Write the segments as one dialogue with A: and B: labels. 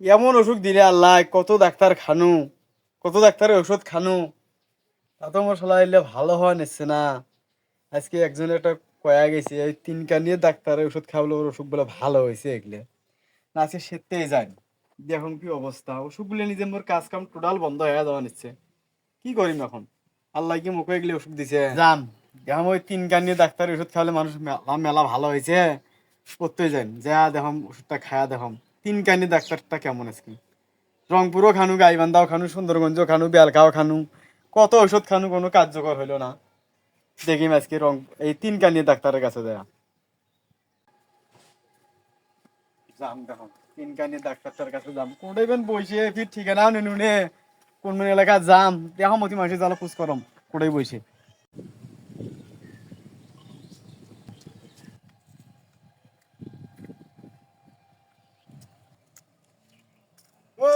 A: এমন দিলে আল্লাহ, কত ডাক্তার খানু, কত ওষুধ খানু। আমার এলে ভালো হওয়া নিচ্ছে না। আজকে একজনের একটা কয়া গেছে, এই তিন কানিয়ে ডাক্তারের ওষুধ খাওয়ালে ওর ভালো হয়েছে এগুলো। না, আজকে সেতেই যায়নি দেখুন কি অবস্থা। ওষুধগুলো নিজে মোর কাজ কাম টোটাল বন্ধ হয়ে যাওয়া নিচ্ছে। কি করিম এখন? আল্লাহ কি মুখে এগুলি ওষুধ দিছে? যাম দেখুন ওই তিন কানিয়ে ডাক্তারের ওষুধ খাওয়ালে মানুষ মেলা মেলা ভালো হয়েছে। করতে যান যা দেখম ওষুধটা খায়া দেখম তিন কানি ডাক্তারটা কেমন আজকে রংপুরও খানু গাইবান্ধাও খানু সুন্দরগঞ্জও খানু বেলগাঁও খানু। কত ওষুধ খানু কোনো কার্যকর হইল না। দেখিম আজকে রং এই তিন কানিয়ে ডাক্তারের কাছে দেয়া যাম দেখুন তিন কানিয়ে ডাক্তারটার কাছে যাম। কোনটাই বেন বসে ফির ঠিকানাও নেনু কোন কোন এলাকা যাম দেখো মতি মাসে জ্বালা পুষ করম কোটাই ও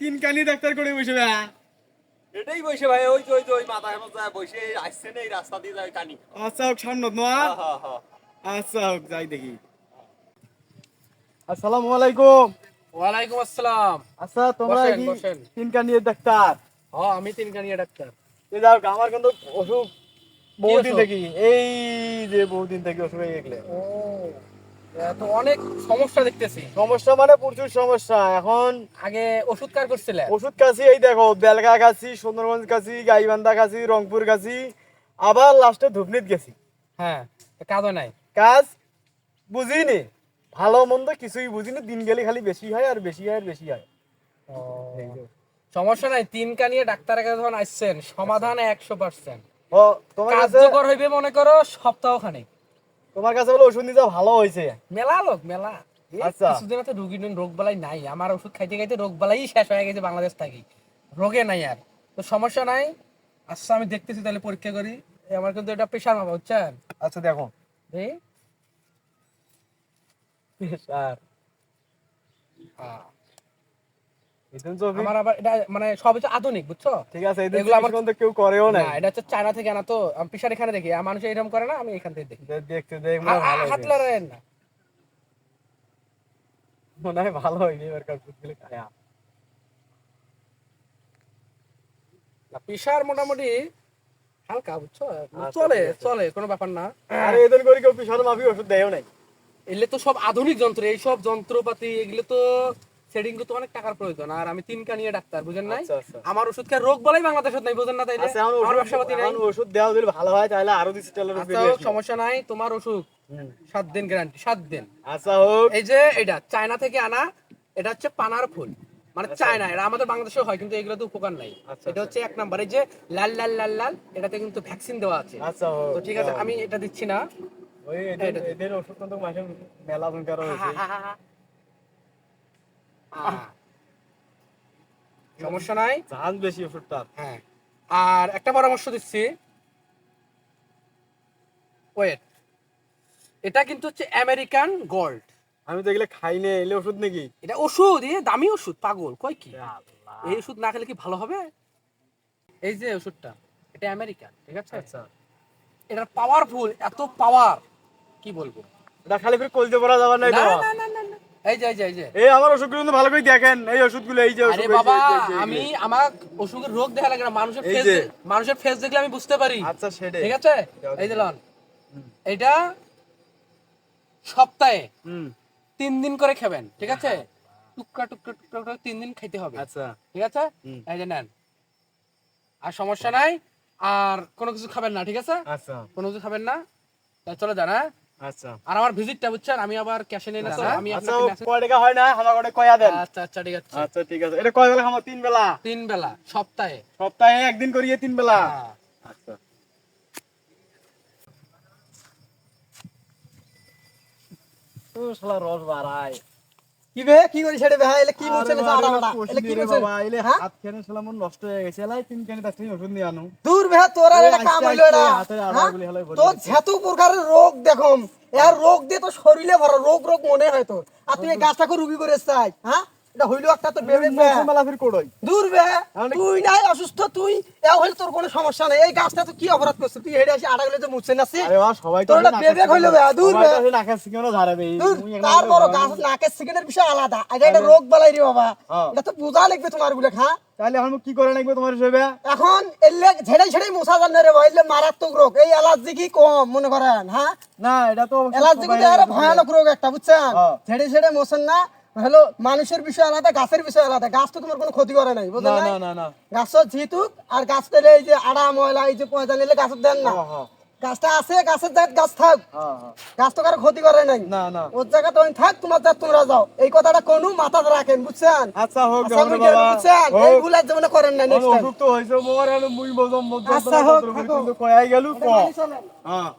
A: তিন কানি ডাক্তার করে বসে বে।
B: এটাই বসে ভাই ওই তো ওই তো ওই মাথায় মাথায় বসে আসছে না এই রাস্তা দিয়ে যায় কানি।
A: আচ্ছা হোক সামনে নোয়া
B: হ্যাঁ হ্যাঁ হ্যাঁ।
A: আচ্ছা হোক যাই দেখি। আসসালামু আলাইকুম।
C: ওয়ালাইকুম আসসালাম।
A: আচ্ছা তোমরা
C: বসেন,
A: কি তিন কানিয়ে ডাক্তার?
C: হ আমি তিনকানিয়া ডাক্তার।
A: এ যাও আমার কিন্তু অসুখ বহুদিন? থেকে এই যে বহুদিন থেকে অসুখ হয়ে গেলে
C: তো অনেক সমস্যা দেখতেছি।
A: সমস্যা মানে প্রচুর সমস্যা এখন
C: আগে ওষুধ কার করছিলেন?
A: ওষুধ কাছি এই দেখো বেলগা কাছি সুন্দরগঞ্জ কাছি গাইবান্ধা কাছি রংপুর কাছি আবার লাস্টে ধুবনিত গেছি
C: হ্যাঁ কাজও নাই।
A: কাজ বুঝিনি। ভালো মন্দ কিছুই বুঝিনি দিন গেলে খালি বেশি হয় আর বেশি হয় আর বেশি হয়।
C: সমস্যা নাই তিনকানিয়া ডাক্তারের কাছে যখন আসছেন সমাধান একশো পার্সেন্ট।
A: ও তোমার কাছে
C: কার্যকর হইবে মনে করো সপ্তাহ খানিক
A: তোমার কাছে বলে ওষুধ নিতে ভালো হয়েছে।
C: মেলা লোক মেলা। এই
A: আচ্ছা।
C: কিছুদিন তো রুগী রোগ বালাই নাই আমার ওষুধ খাইতে খাইতে রোগ বালাই শেষ হয়ে গেছে বাংলাদেশ থাকি। রোগে নাই আর। তো সমস্যা নাই। আচ্ছা আমি দেখতেছি তাহলে পরীক্ষা করি। এই আমার কিন্তু এটা প্রেশার মাপা বুঝছেন?
A: আচ্ছা দেখো।
C: এই
A: স্যার।
C: হ্যাঁ।
A: এদিন ছবি
C: আমার আবার এটা মানে সব হচ্ছে আধুনিক বুঝছ?
A: ঠিক আছে
C: এগুলো আমার-
A: আমার কেউ করেও
C: না
A: না
C: এটা হচ্ছে চায়না থেকে আনা তো আমি এখানে দেখি মানুষ এরকম করে না আমি এখান থেকে দেখি।
A: দেখতে দেখ
C: হা-
A: ভালো
C: হাত
A: হয়েছে।
C: না।
A: মনে হয় ভালো হয়নি এবার খায়া।
C: প্রেশার মোটামুটি হালকা বুঝছ?
A: আচ্ছা,
C: চলে চলে কোনো ব্যাপার না।
A: আর করে কেউ মাফি ওষুধ দেয়ও নাই।
C: এগুলো তো সব আধুনিক যন্ত্র এই সব যন্ত্রপাতি এগুলো তো সেটিং করতে অনেক টাকার প্রয়োজন। আর আমি তিন কানিয়ে ডাক্তার বুঝেন নাই?
A: আচ্ছা, আচ্ছা।
C: আমার ওষুধ খায় রোগ বলাই বাংলাদেশত নাই বুঝেন না তাইলে?
A: আচ্ছা
C: আমার ব্যবসাপাতি নাই।
A: ওষুধ দেওয়া ভালো হয় তাহলে
C: আরও সমস্যা নাই তোমার ওষুধ। সাত দিন গ্যারান্টি সাত দিন।
A: আচ্ছা হোক।
C: এই যে এটা চায়না থেকে আনা এটা হচ্ছে পানার ফুল। মানে চায়না এটা আমাদের বাংলাদেশেও হয় কিন্তু এগুলো তো উপকার নাই। এটা হচ্ছে এক নাম্বার। এই যে লাল লাল লাল লাল এটাতে কিন্তু ভ্যাকসিন দেওয়া আছে।
A: আচ্ছা
C: তো ঠিক আছে আমি এটা দিচ্ছি না।
A: ওই এদের এদের ওষুধ তো মাসে মেলা সংখ্যা রয়েছে।
C: সমস্যা নাই?
A: জাহাজ বেশি ওষুধটা
C: হ্যাঁ। আর একটা পরামর্শ দিচ্ছি। ওয়েট এটা কিন্তু হচ্ছে আমেরিকান গোল্ড
A: আমি তো এগুলো খাই নে এলে ওষুধ নাকি?
C: এটা ওষুধ এ দামি ওষুধ পাগল কয় কি? এই ওষুধ না খেলে কি ভালো হবে? এই যে ওষুধটা এটা আমেরিকান ঠিক আছে?
A: আচ্ছা।
C: এটার পাওয়ারফুল এত পাওয়ার কি বলব?
A: এটা খালি ফির কলতে পড়া
C: না
A: তো
C: না না না না। এই যে এই যে এই যে।
A: এই আমার ওষুধগুলো কিন্তু ভালো করে দেখেন। এই ওষুধগুলো এই যে
C: আরে বাবা
A: এই যে, এই যে,
C: আমি আমার অসুখের রোগ দেখা লাগে না। মানুষের ফেস মানুষের ফেস দেখলে আমি বুঝতে পারি।
A: আচ্ছা সেটাই।
C: ঠিক আছে? এই যে লন। এটা সপ্তাহে তিন দিন করে খাবেন ঠিক আছে? টুকরা টুকরা টুকরা করে তিন দিন খাইতে হবে।
A: আচ্ছা।
C: ঠিক আছে? এই যে নেন। আর সমস্যা নাই। আর কোনো কিছু খাবেন না ঠিক আছে?
A: আচ্ছা।
C: কোনো কিছু খাবেন না। চলে যান হ্যাঁ?
A: আচ্ছা।
C: আর আমার ভিজিটটা বুঝছেন? আমি আবার ক্যাশে আমি
A: আচ্ছা
C: আপনাকে
A: কয় টাকা হয় না আমার করে কয়া দেন।
C: আচ্ছা আচ্ছা ঠিক আছে।
A: আচ্ছা ঠিক আছে। এটা কয় বেলা খাব তিন বেলা।
C: তিন বেলা সপ্তাহে।
A: সপ্তাহে একদিন করিয়ে তিন বেলা।
C: হ্যাঁ।
A: আচ্ছা। শালা রস বাড়ায়।
D: কি বে? কি এলে কি এলে কি
A: বাবা, এলে
D: হ্যাঁ?
A: হাত নষ্ট হয়ে গেছে। এলাই তিন কেন তার থেকে ওষুধ নিয়ে আনো।
D: দূর বে তোর আর
A: এই
D: এটা কাম হইল না
A: হাতের
D: হ্যাঁ?
A: ভরে
D: তোর। যেহেতু প্রকারের রোগ দেখম এর রোগ দিয়ে তো শরীরে ভরা রোগ রোগ মনে হয় তোর। আর তুই গাছটাকে রুগী করে চাই হ্যাঁ? এটা হইল একটা তোর বেবে
A: মেলা কোড়ই
D: দূর বে তুই নাই অসুস্থ তুই এ হইলে তোর কোনো সমস্যা নাই। এই গাছটা তুই কি অপরাধ করছিস তুই হেডে আসি আড়া যে মুছে নাছি
A: আরে বাবা সবাই তো
D: তোর একটা হইল বে, দূর বে।
A: নাকের সিকেনও ঝাড়াবে এই
D: দূর
A: মুই একলা
D: তার বড় গাছ নাকের সিগনের বিষয় আলাদা। আগে এটা রোগ বালাই রে বাবা।
A: হ্যাঁ।
D: এটা তো বোঝা লাগবে তোমার বলে খা
A: তাহলে এখন কি করে লাগবে তোমার হিসেবে?
D: এখন এলে ঝেড়ে ঝেড়ে মশা জানে রে ভাই এলে মারাত্মক রোগ। এই অ্যালার্জি কি কম মনে করেন হ্যাঁ?
A: না এটা তো
D: অ্যালার্জি। ভয়ানক রোগ একটা বুঝছেন?
A: হ্যাঁ।
D: ঝেড়ে ঝেড়ে মোছেন না। হলো মানুষের বিষয় আলাদা গাছের বিষয় আলাদা। গাছ তো তোমার কোনো ক্ষতি করে নাই
A: না
D: বুঝলেন
A: না না না।
D: গাছের যেহেতু আর গাছ তেলে এই যে আড়া ময়লা এই যে পয়সা নিলে গাছের দেন না।
A: হ্যাঁ, হ্যাঁ,
D: গাছটা আছে গাছের জাত গাছ থাক।
A: হ্যাঁ।
D: গাছ তো কারও ক্ষতি করে নাই।
A: না না।
D: ওর জায়গা তো থাক তোমার জাত তোমরা যাও। এই কথাটা কোনো মাথাতে রাখেন বুঝছেন?
A: আচ্ছা হোক
D: আচ্ছা, বুঝছেন? এই
A: হোক।
D: ভুল আর জীবনে করেন না নেক্সট টাইম
A: অসুখ তো হয়েছে মোর আর মুই বলতাম
D: আচ্ছা, হোক,
A: কয়াই গেল ক হ্যাঁ।